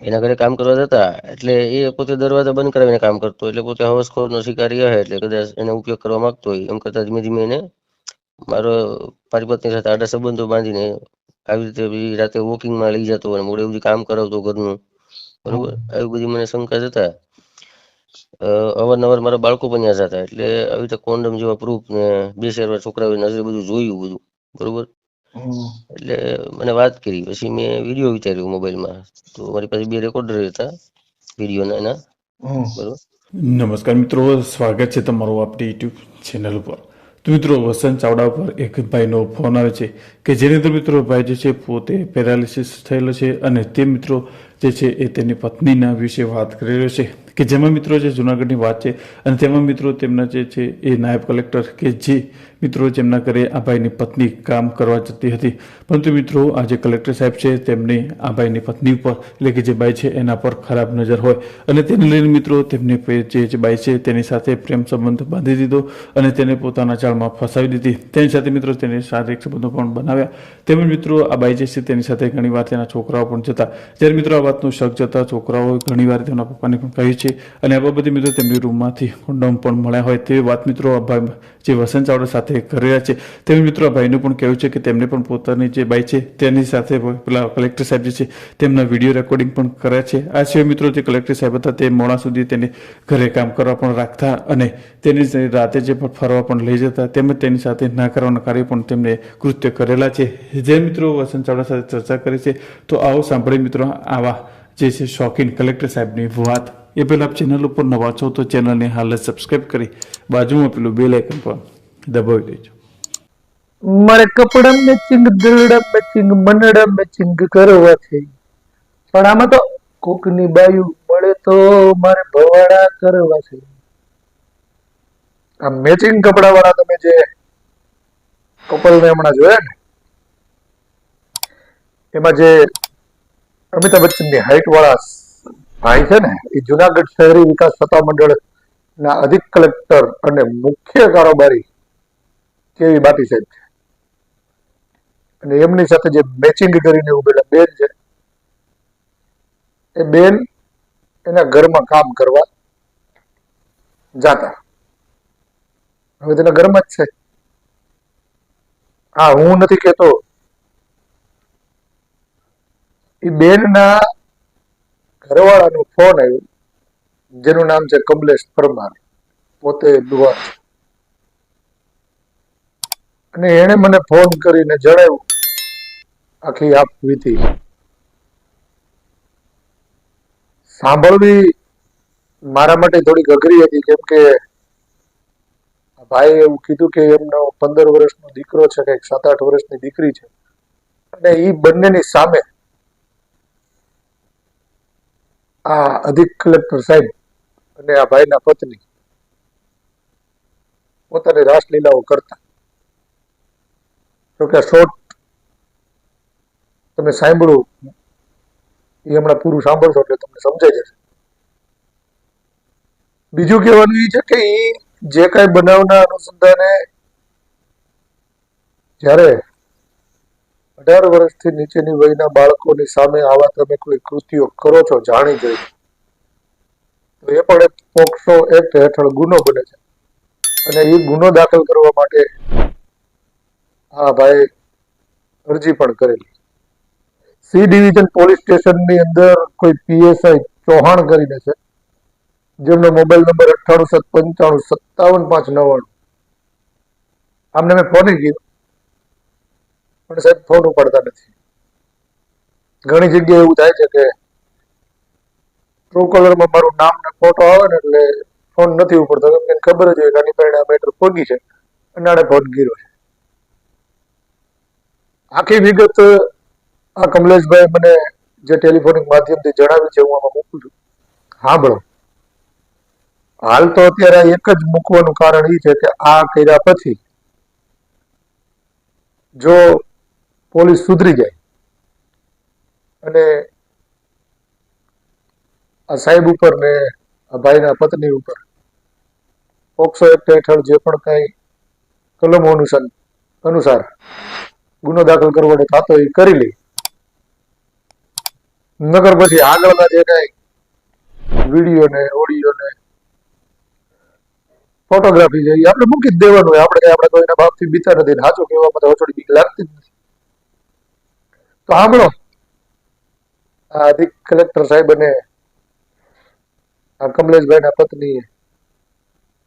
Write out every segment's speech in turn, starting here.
એના ઘરે કામ કરવા જતા, એટલે એ પોતે દરવાજા બંધ કરાવીને કામ કરતો એટલે પોતે હવસખોરનો શિકારી હશે એટલે કદાચ એનો ઉપયોગ કરવા માંગતો હોય, એમ કરતા ધીમે ધીમે એને મારો મારી પત્ની સાથે આડા સંબંધો બાંધીને આવી રીતે રાતે વોકિંગમાં લઈ જતો અને મોડે સુધી કામ કરાવતો ઘરનું. બરોબર? આવી બધી મને શંકા જતા. અવારનવાર મારા બાળકો પણ ત્યાં જતા, એટલે આવી રીતે કોન્ડમ જેવા પ્રૂફ ને બે શેરવા છોકરાઓ નજરે બધું જોયું બધું. બરોબર. એટલે મને વાત કરી. પછી મેં વીડિયો વિચાર્યો મોબાઈલમાં તો મારી પાસે બે રેકોર્ડર હતા વિડીયોના એના. હમ. બરોબર? નમસ્કાર મિત્રો. સ્વાગત છે તમારું આપણી યુટ્યુબ ચેનલ ઉપર. તો મિત્રો વસંત ચાવડા પર એક ભાઈનો ફોન આવે છે કે જેની અંદર મિત્રો ભાઈ જે છે પોતે પેરાલિસિસ થયેલો છે અને તે મિત્રો જે છે એ તેની પત્નીના વિશે વાત કરી રહ્યો છે. કે જેમાં મિત્રો જે જુનાગઢની વાત છે અને તેમાં મિત્રો તેમના જે છે એ નાયબ કલેક્ટર કે જે મિત્રો જેમના ઘરે આ ભાઈની પત્ની કામ કરવા જતી હતી. પરંતુ મિત્રો આ જે કલેક્ટર સાહેબ છે તેમની આ ભાઈની પત્ની ઉપર એટલે કે જે બાઈ છે એના પર ખરાબ નજર હોય. અને તેને લઈને મિત્રો તેમને જે જે બાઈ છે તેની સાથે પ્રેમ સંબંધ બાંધી દીધો અને તેને પોતાના જાળમાં ફસાવી દીધી. તેની સાથે મિત્રો તેને શારીરિક સંબંધો પણ બનાવ્યા. તેમજ મિત્રો આ બાઈ જે છે તેની સાથે ઘણીવાર તેના છોકરાઓ પણ જતા. જ્યારે મિત્રો આ વાતનું શક જતા છોકરાઓ ઘણીવાર તેમના પપ્પાને પણ કહ્યું છે અને આ બાબતે મિત્રો તેમની રૂમમાંથી કોન્ડોમ પણ મળ્યા હોય તેવી વાત મિત્રો આ ભાઈ જે વસંત ચાવડા સાથે કરી રહ્યા છે. તેમ મિત્રો આ ભાઈનું પણ કહેવું છે કે તેમને પણ પોતાની જે બાઈ છે તેની સાથે પેલા કલેક્ટર સાહેબ જે છે તેમના વીડિયો રેકોર્ડિંગ પણ કર્યા છે. આ સિવાય મિત્રો જે કલેક્ટર સાહેબ હતા તે મોડા સુધી તેને ઘરે કામ કરવા પણ રાખતા અને તેની રાતે જે પણ ફરવા પણ લઈ જતા તેમજ તેની સાથે ના કરવાના કાર્ય પણ તેમને કૃત્ય કરેલા છે. જે મિત્રો વસંત ચાવડા સાથે ચર્ચા કરી છે તો આવો સાંભળી મિત્રો આવા જે છે શોખીન કલેક્ટર સાહેબની વાત. એ પહેલાં ચેનલ ઉપર નવા છો તો ચેનલને હાલ જ સબસ્ક્રાઇબ કરી, બાજુમાં પેલું બેલ આઇકન પર દબાવી દેજો. મારે કપડા મેચિંગ દરડા મેચિંગ મનડા મેચિંગ કરવા છે. પણ આમાં તો કોકની બાયું મળે તો મારે ભવાડા કરવા છે. આ મેચિંગ કપડા વાળા તમે જે કપલ ને હમણાં જોયા ને, એમાં જે અમિતાભ બચ્ચનની હાઈટ વાળા ભાઈ છે ને, એ જુનાગઢ શહેરી વિકાસ સત્તા મંડળ ના અધિક કલેક્ટર અને મુખ્ય કારોબારી કેવી બાટી સાહેબ છે? અને એમની સાથે જે મેચિંગ કરીને ઉભેલા બેન છે, એ બેન એના ઘરમાં કામ કરવા જાતા. હવે તેના ઘરમાં જ છે. હા, હું નથી કેતો એ બેનના ઘરવાળાનો ફોન આવ્યો. જેનું નામ છે કમલેશ પરમાર. પોતે દુવાર અને એણે મને ફોન કરીને જણાવ્યું, આખી આપ વિધિ સાંભળવી મારા માટે થોડીક અઘરી હતી, કેમ કે ભાઈ એવું કીધું કે એમનો પંદર વર્ષનો દીકરો છે કે સાત આઠ વર્ષની દીકરી છે. અને એ બંનેની સામે આ અધિક કલેક્ટર સાહેબ અને આ ભાઈના પત્ની પોતાની રાસલીલાઓ કરતા. જોકે શોર્ટ તમે સાંભળ્યું, એ હમણાં પૂરું સાંભળશો એટલે તમને સમજાઈ જશે. બીજું કહેવાનું એ છે કે એ જે કાંઈ બનાવના અનુસંધાને જ્યારે અઢાર વર્ષથી નીચેની વયના બાળકોની સામે આવા તમે કોઈ કૃત્યો કરો છો જાણી જોઈ. તો એ પણ એક પોક્સો એક્ટ હેઠળ ગુનો બને છે. અને એ ગુનો દાખલ કરવા માટે હા ભાઈ અરજી પણ કરેલી. સી ડિવિઝન પોલીસ સ્ટેશનની અંદર કોઈ પીએસઆઈ ચૌહાણ કરીને છે. જેમનો મોબાઈલ નંબર અઠ્ઠાણું સાત પંચાણું સત્તાવન પાંચ નવ્વાણું. આમને મેં ફોને કીધું પણ સાહેબ ફોન ઉપાડતા નથી. ઘણી જગ્યાએ એવું થાય છે કે ટ્રુ કલરમાં મારું નામ ને ફોટો આવે ને એટલે ફોન નથી ઉપડતો. કેમ કે ખબર જ હોય કે આની મેટર ફોગી છે. અને આને ફોન ગીરો છે. આખી વિગત, આ કમલેશભાઈ મને જે ટેલિફોનિક માધ્યમથી જણાવી છે, હું આમાં મૂકું છું. સાંભળો હાલ તો અત્યારે એક જ મૂકવાનું કારણ એ છે કે આ કર્યા પછી જો પોલીસ સુધરી જાય. અને આ સાહેબ ઉપર ને આ ભાઈના પત્ની ઉપર પોક્સો એક્ટ હેઠળ જે પણ કાંઈ કલમો અનુસાર અનુસાર ગુનો દાખલ કરવાનો થતો એ કરી લે. નગર પછી આગળના જે કઈ વીડિયો ને ઓડિયો ને ફોટોગ્રાફી છે, એ આપણે મૂકી જ દેવાનું આપણે આપણે કોઈના બાપથી બીતા નથી સાચું કહેવામાં તો થોડી બીક લાગતી જ નથી. તો સાંભળો આ અધિક કલેક્ટર સાહેબ અને કમલેશભાઈના પત્નીએ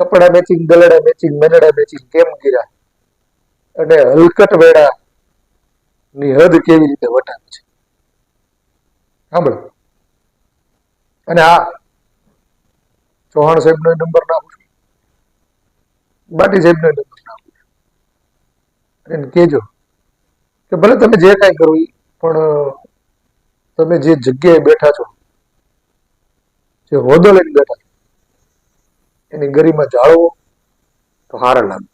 કપડા મેચિંગ, ગલડા મેચિંગ, મેનડા મેચિંગ કેમ કર્યા? અને હલકટ વેડા ની હદ કેવી રીતે વટાવી છે? સાંભળો અને આ ચૌહાણ સાહેબનો નંબર નાખું છું બાટી સાહેબનો નંબર નાખું છું અને કહેજો કે ભલે તમે જે કાંઈ કરો ઈ પણ તમે જે જગ્યાએ બેઠા છો જે હોદો લઈને બેઠા છો એની ગરિમા જાળવો તો હારા લાગે.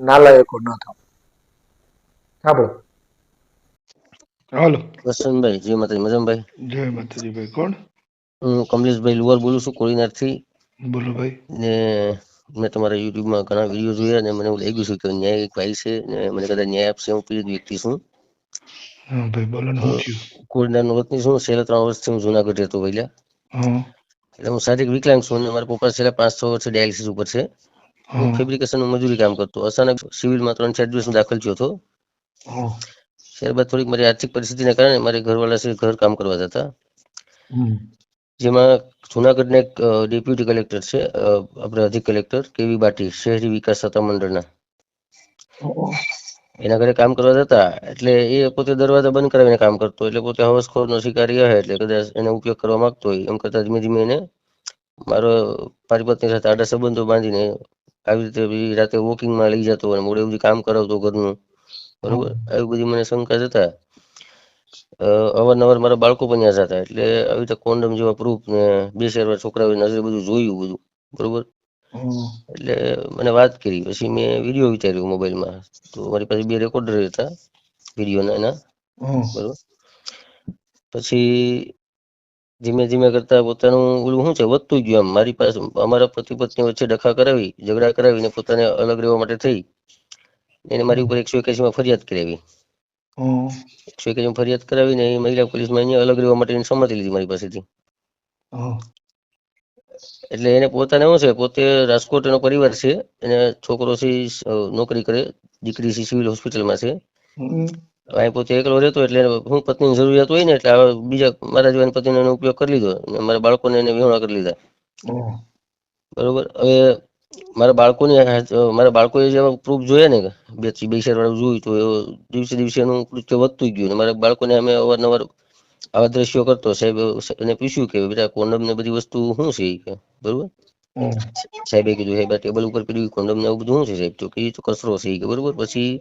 નાલાયકો ન થાવ. સાંભળો. હાલો. વસંતભાઈ જી માતાજી. મજમભાઈ જય માતાજી ભાઈ. કોણ? હું કમલેશભાઈ લુવાર બોલું છું કોળીનારથી. બોલો ભાઈ. ને મેં તમારા યુટ્યુબમાં ઘણા વીડિયો જોયા અને મને એવું લાગ્યું છે કે ન્યાય એક ભાઈ છે ને મને કદાચ ન્યાય આપશે હું પીડિત વ્યક્તિ છું. હા ભાઈ બોલો ને શું થયું? કોળીનારનો વતની છું છેલ્લા ત્રણ વર્ષથી હું જુનાગઢ રહેતો પહેલા. એટલે હું શારીરિક વિકલાંગ છું અને મારા પપ્પા છેલ્લા પાંચ છ વર્ષથી ડાયાલિસિસ ઉપર છે. હું. ફેબ્રિકેશનનું મજૂરી કામ કરતો. અચાનક સિવિલમાં ત્રણ ચાર દિવસ દાખલ થયો હતો. ત્યારબાદ થોડીક મારી આર્થિક પરિસ્થિતિના કારણે મારે ઘરવાળા છે ઘર કામ કરવા જતા. જેમાં જુનાગઢના એક ડેપ્યુટી કલેક્ટર છે આપણે અધિક કલેક્ટર કેવી બાટી શહેરી વિકાસ સત્તામંડળના એના ઘરે કામ કરવા જતા, એટલે એ પોતે દરવાજા બંધ કરાવીને કામ કરતો એટલે પોતે હવસખોરનો શિકારી હે એટલે કદાચ એનો ઉપયોગ કરવા માંગતો હોય. એમ કરતા ધીમે ધીમે એને મારો મારી પત્ની સાથે આડા સંબંધો બાંધીને આવી રીતે રાતે વોકિંગમાં લઈ જતો અને મોડે સુધી કામ કરાવતો ઘરનું. બરોબર? આવી બધી મને શંકા જતા અવારનવાર મારા બાળકો પણ ત્યાં જતા. એટલે આવી રીતે કોન્ડમ જેવા પ્રૂફ ને બે ચાર વાર નજરે બધું જોયું બધું. બરોબર? એટલે મને વાત કરી. પછી મેં વીડિયો વિચાર્યો મોબાઈલમાં તો મારી પાસે બે રેકોર્ડર હતા વિડીયોના એના. બરોબર. પછી ધીમે ધીમે કરતા પોતાનું ઓલું શું છે, વધતું ગયું આમ. મારી પાસે, અમારા પતિ પત્ની વચ્ચે ડખા કરાવી, ઝઘડા કરાવીને પોતાને અલગ રહેવા માટે થઈ. એને મારી ઉપર એકસો એક્યાસી માં ફરિયાદ કરાવી. એકસો એક્યાસી માં ફરિયાદ કરાવીને એ મહિલા પોલીસમાં અહીંયા અલગ રહેવા માટેની સંમતિ લીધી મારી પાસેથી. એટલે એને પોતાને શું છે પોતે રાજકોટ એનો પરિવાર છે એને છોકરો છે નોકરી કરે દીકરી છે સિવિલ હોસ્પિટલમાં છે. અહીં પોતે એકલો રહેતો એટલે હું પત્નીની જરૂરિયાત હોય ને એટલે બીજા મારા જેવા પતિનો એનો ઉપયોગ કરી લીધો અને મારા બાળકોને એને વિહોણા કરી લીધા. બરોબર? હવે મારા બાળકોની મારા બાળકોએ જે પ્રૂફ જોયા ને બે બે શેર વાળું જોયું તો દિવસે દિવસે એનું કૃત્ય વધતું ગયું મારા બાળકોને અમે અવારનવાર આવા દ્રશ્યો કરતો સાહેબ એને પૂછ્યું કે બેટા કોન્ડમ ને બધી વસ્તુ શું છે કે? બરોબર? સાહેબે કીધું સાહેબ ટેબલ ઉપર પડ્યું કોન્ડમ ને બધું શું છે સાહેબ? તો કીધું તો કચરો છે કે બરોબર? પછી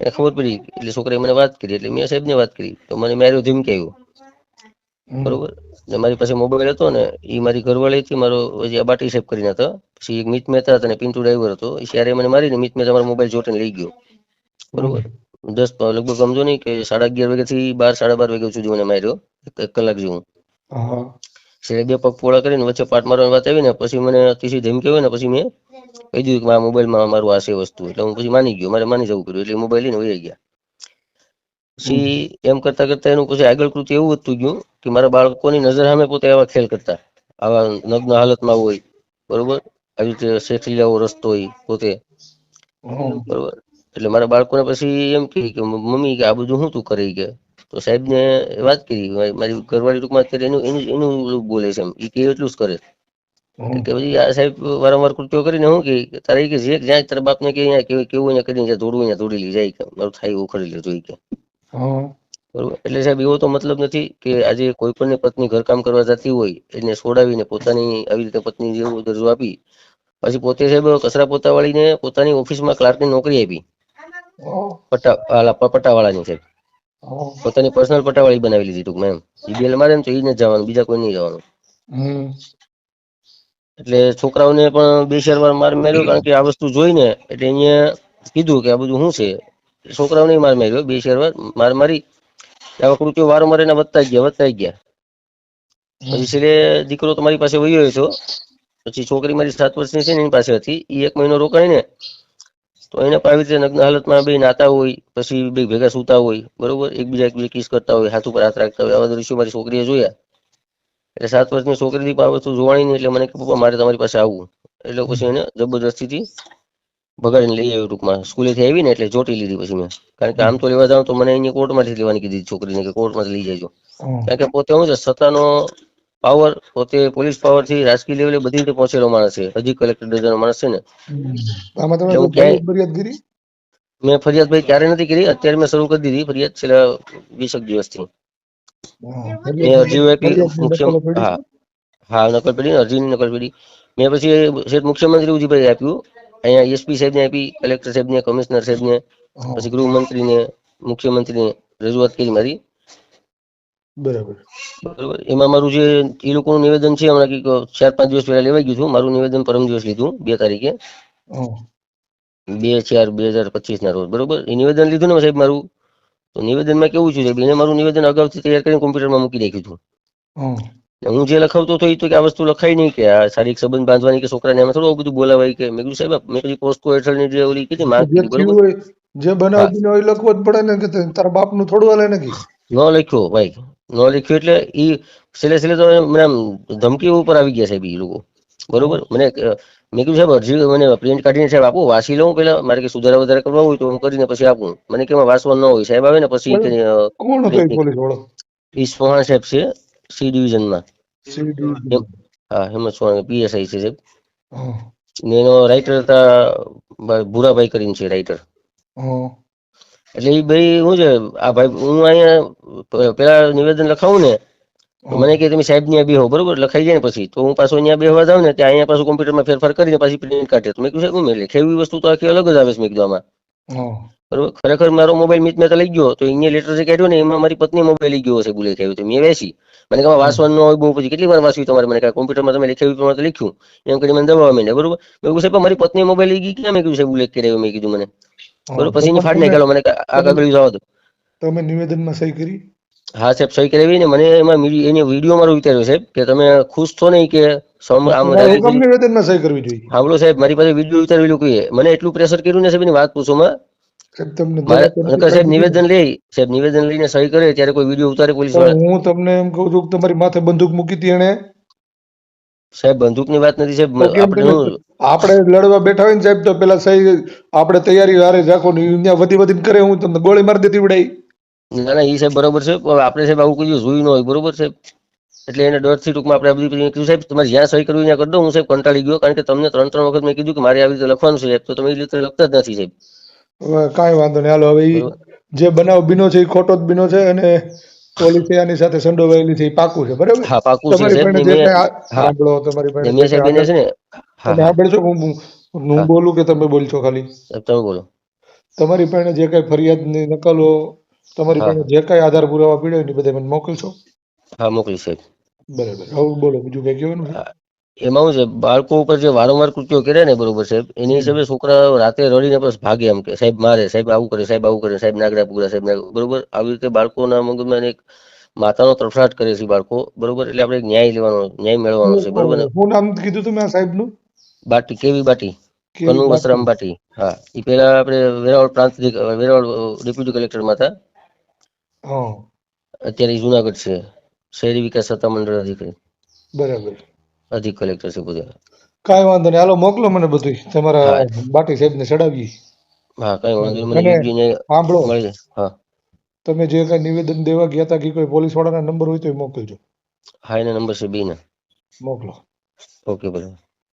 એને ખબર પડી એટલે છોકરાએ મને વાત કરી એટલે મેં સાહેબને વાત કરી. તો મને માર્યો ધમકાવ્યો. બરોબર? ને મારી પાસે મોબાઈલ હતો ને એ મારી ઘરવાળી હતી મારો આ બાટી સાહેબ કરીને હતા પછી એક મિત મહેતા હતા ને પિન્ટુ ડ્રાઈવર હતો એ ત્યારે મને મારીને મિત મહેતા મારો મોબાઈલ જોટે લઈ ગયો. બરોબર? દસ લગભગ સમજો નહીં કે સાડા અગિયાર વાગ્યાથી બાર સાડા બાર વાગ્યા સુધી મને માર્યો. એક કલાક જેવું. છેલ્લે બે પગ પોળા કરીને વચ્ચે પાટ મારવાની વાત આવી ને પછી મને અતિશય ધમકી હોય ને પછી મેં કહી દીધું કે મારા મોબાઈલમાં મારું આ છે વસ્તુ. એટલે હું પછી માની ગયો. મારે માની જવું પડ્યું. એટલે મોબાઈલ લઈને વહી ગયા. પછી એમ કરતા કરતા એનું પછી આગળ કૃત્ય એવું વધતું ગયું કે મારા બાળકોની નજર સામે પોતે આવા ખેલ કરતા. આવા નગ્ન હાલતમાં હોય. બરોબર? આવી રીતે શેઠલીયાઓ રસ્તો હોય પોતે. બરોબર? એટલે મારા બાળકોને પછી એમ કહે કે મમ્મી કે આ બધું શું તું કરી કે? તો સાહેબને વાત કરી મારી ઘરવાળી ટૂંકમાં અત્યારે એનું એનું એનું બોલે છે એમ. એ કે એટલું જ કરે. કે પછી આ સાહેબ વારંવાર કૃત્યો કરીને હું કે તારે કે જે જ્યાં તારા બાપને કે અહીંયા કેવું કેવું અહીંયા કરીને જાય દોડવું અહીંયા દોડી લઈ જાય કે. મારું થાય ઉખડી કરી એ કે. બરોબર? એટલે સાહેબ એવો તો મતલબ નથી કે આજે કોઈ પણ પત્ની ઘરકામ કરવા જતી હોય એને છોડાવીને પોતાની આવી રીતે પત્ની જેવો દરજ્જો આપી પછી પોતે સાહેબ કચરા પોતા વાળીને પોતાની ઓફિસમાં ક્લાર્કની નોકરી આપી. પટ્ટા પટ્ટાવાળાની સાહેબ પોતાની પર્સનલ પટ્ટાવાળી બનાવી લીધી ટૂંકમાં એમ. ઈ બેલ મારે ને તો ઈ જ જવાનું બીજા કોઈ નહીં જવાનું. એટલે છોકરાઓને પણ બે શેર વાર માર માર્યો કારણ કે આ વસ્તુ જોઈને એટલે અહીંયા કીધું કે આ બધું શું છે? છોકરાઓને માર માર્યો બે શેર વાર માર મારી. આવા કૃત્યો વારંવાર એના વધતા ગયા વધતા ગયા. પછી છેલ્લે દીકરો તમારી મારી પાસે વયો હતો. પછી છોકરી મારી સાત વર્ષની છે ને એની પાસે હતી. એ એક મહિનો રોકાણીને તો એને પણ આવી રીતે નગ્ન હાલતમાં બે નાતા હોય પછી બે ભેગા સૂતા હોય બરોબર? એકબીજા એકબીજા કિસ કરતા હોય હાથ ઉપર હાથ રાખતા હોય. આવા દ્રશ્યો મારી છોકરીએ જોયા. એટલે સાત વર્ષની છોકરી પણ વસ્તુ જોવાની નહીં એટલે મને કે પપ્પા મારે તમારી પાસે આવવું એટલે પછી એને જબરદસ્તીથી ભગાડીને લઈ આવ્યો ટૂંકમાં. સ્કૂલેથી આવી ને એટલે ચોટી લીધી પછી મેં. કારણ કે આમ તો લેવા જાઉં તો મને અહીંયા કોર્ટમાંથી લેવાની કીધી છોકરીને કે કોર્ટમાંથી લઈ જજો. કારણ કે પોતે હું છે સત્તાનો પાવર પોતે પોલીસ પાવરથી રાજકીય લેવલે બધી રીતે પહોંચેલો માણસ છે. હજી કલેક્ટર દરજાનો માણસ છે ને. આમાં તમે એવું કોઈ ક્યાંય- ફરિયાદ કરી? મેં ફરિયાદ ભાઈ ક્યારે નથી કરી. અત્યારે મેં શરૂ કરી દીધી ફરિયાદ છેલ્લા વીસેક દિવસથી. હા, મેં અરજીઓ આપી મુખ્ય હા. હા નકલ પડી ને અરજીની નકલ પડી. મેં પછી શેઠ મુખ્યમંત્રી ઉજીભાઈ આપ્યું. અહીંયા એસપી સાહેબને આપી કલેક્ટર સાહેબને કમિશનર સાહેબને ને પછી ગૃહમંત્રીને મુખ્યમંત્રીને રજૂઆત કરી મારી. બરાબર. બરોબર. એમાં મારું જે એ લોકોનું નિવેદન છે હમણાં કંઈક ચાર પાંચ દિવસ પહેલા લેવાઈ ગયું હતું. મારું નિવેદન પરમ દિવસ લીધું બે તારીખે. બે ચાર બે હજાર પચીસ ના રોજ બરોબર? એ નિવેદન લીધું ને સાહેબ મારું? તો નિવેદનમાં કેવું છે સાહેબ? એને મારું નિવેદન અગાઉથી તૈયાર કરીને કોમ્પ્યુટરમાં મૂકી રાખ્યું હતું. હું જે લખાવતો હતો એ તો કે આ વસ્તુ લખાય નહીં કે આ શારીરિક સંબંધ બાંધવાની કે છોકરાને એમાં થોડું બધું બોલાવાય કે. મેં કીધું સાહેબ મેં પછી પોસ્કો હેઠળની જે ઓલી કીધી માંગ જે બનાવ બન્યો એ લખવો જ પડે ને કે તારા બાપનું થોડું હાલે ને કે. ન લખ્યો ભાઈ. ન લખ્યો એટલે એ છેલ્લે છેલ્લે તો મને આમ ધમકી ઉપર આવી ગયા સાહેબ એ લોકો. બરોબર? મને મેં કીધું સાહેબ અરજી મને પ્રિન્ટ કાઢીને સાહેબ આપો. વાંચી લઉં પેલા. મારે કે સુધારા વધારા કરવા હોય તો હું કરીને પછી આપું. મને કે એમાં વાંચવાનું ન હોય. સાહેબ આવે ને પછી એ સોહાણ સાહેબ છે સી ડિવિઝનમાં. સીડી હા હેમંત સોહાણ પીએસઆઈ છે સાહેબ. ને એનો રાઇટર હતા ભૂરાભાઈ કરીને છે રાઇટર એટલે એ ભાઈ શું છે આ ભાઈ હું અહીંયા પેલા નિવેદન લખાવું ને મને કે તમે સાહેબ ત્યાં બેહો બરોબર? લખાઈ જાય ને પછી. તો હું પાછો અહીંયા બેહવા જાઉં ને ત્યાં અહીંયા પાછું કોમ્પ્યુટરમાં ફેરફાર કરીને પાછી પ્રિન્ટ કાઢે તો મેં કીધું સાહેબ મેં લખે એવી વસ્તુ તો આખી અલગ જ આવે છે મેં કીધું આમાં બરોબર? ખરેખર મારો મોબાઈલ મિત મેં તો લઈ ગયો તો અહીંયા લેટર જે કાઢ્યો ને એમાં મારી પત્ની મોબાઈલ લઈ ગયો હશે ભૂલે થયું તો. મેં વેચી. મને કહે વાસવાનું ન હોય બહુ પછી કેટલી વાર વાંચ્યું તમારે? મને કોમ્પ્યુટરમાં તમે લખાવ્યું પ્રમાણે લખ્યું. એમ કરીને મને દબાવવા માંડ્યા બરોબર? મેં કીધું સાહેબ મારી પત્ની મોબાઈલ લઈ ગઈ ક્યાં? મેં કીધું સાહેબ ઉલ્લેખ કર્યો મેં કીધું મને. બરોબર પછી એની ફાડ નાખેલો મને આગળ આ જવા દો. તમે નિવેદનમાં સહી કરી? હા સાહેબ સહી કરાવી ને મને એમાં એને વીડિયો મારો વિચાર્યો સાહેબ કે તમે ખુશ છો નહીં કે હુકમ નિવેદનમાં સહી કરવી જોઈએ? સાંભળો સાહેબ મારી પાસે વીડિયો ઉતારેલું કહીએ મને એટલું પ્રેશર કર્યું ને સાહેબ એની વાત પૂછો માં. સાહેબ નિવેદન લે સાહેબ નિવેદન લઈને સહી કરે ત્યારે કોઈ વીડિયો ઉતારે પોલીસ હું તમને એમ કહું છું કે તમારી માથે બંદૂક મૂકી હતી એને સાહેબ બંદૂકની વાત નથી સાહેબ. આપણે લડવા બેઠા હોય ને સાહેબ તો પેલા સહી આપણે તૈયારી વારે રાખો ને ત્યાં વધી વધીને કરે હું તમને ગોળી મારી દેતી ઉડાઈ ના ના એ સાહેબ બરોબર છે પણ આપણે સાહેબ આવું કીધું જોયું ન હોય બરોબર છે. એટલે એને ડરથી ટૂંકમાં આપણે બધી કીધું સાહેબ તમારે જ્યાં સહી કરવી ત્યાં કરી દો હું સાહેબ કંટાળી ગયો કારણ કે તમને ત્રણ ત્રણ વખત મેં કીધું કે મારે આવી રીતે લખવાનું છે તો તમે એ રીતે લખતા જ નથી સાહેબ. કાંઈ વાંધો નહીં. હાલો હવે જે બનાવ બીનો છે એ ખોટો જ બીનો છે અને પોલીસે આની સાથે સંડોવાયેલી છે એ પાકું છે બરાબર? હા પાકું છે તમારી પાસે જે સાંભળો તમારી પાસે સાહેબ છે ને? સાંભળશો હું. હું બોલું કે તમે બોલશો ખાલી? તમે બોલો. તમારી પાસે જે કઈ ફરિયાદની નકલો તમારી. પાસે જે કઈ આધાર પુરાવા પીડ્યો એ બધા મને મોકલશો? હા મોકલી સાહેબ. બરાબર. હવે બોલો બીજું કઈ કહેવાનું છે? એમાં શું છે બાળકો ઉપર જે વારંવાર કૃત્યો કરે ને બરોબર સાહેબ એની હિસાબે છોકરા રાતે રડીને બસ ભાગે એમ કે સાહેબ મારે સાહેબ આવું કરે સાહેબ આવું કરે સાહેબ નાગડા પૂરા સાહેબ બરોબર? આવી રીતે બાળકોના મગજમાં એક માતાનો તરફડાટ કરે છે બાળકો બરોબર? એટલે આપણે ન્યાય લેવાનો ન્યાય મેળવવાનો છે બરોબર ને? હું નામ કીધું તું મેં સાહેબનું? બાટી કેવી બાટી કનુ વસરામ બાટી. હા. એ પેલા આપણે વેરાવળ પ્રાંત વેરાવળ ડેપ્યુટી કલેક્ટરમાં હતા. અત્યારે જુનાગઢ છે શહેરી વિકાસ સત્તામંડળ અધિકારી. બરાબર. અધિક કલેક્ટર છે પોતે કાંઈ વાંધો નહીં. હાલો મોકલો મને બધું તમારા. બાટી સાહેબને ચડાવીએ. હા કાંઈ વાંધો નહીં. મને સાંભળો. હા. તમે જે કાંઈ નિવેદન દેવા ગયા હતા કે કોઈ પોલીસ વાળાના નંબર હોય તો એ મોકલજો. હા એના નંબર છે બી ના મોકલો. ઓકે બરાબર.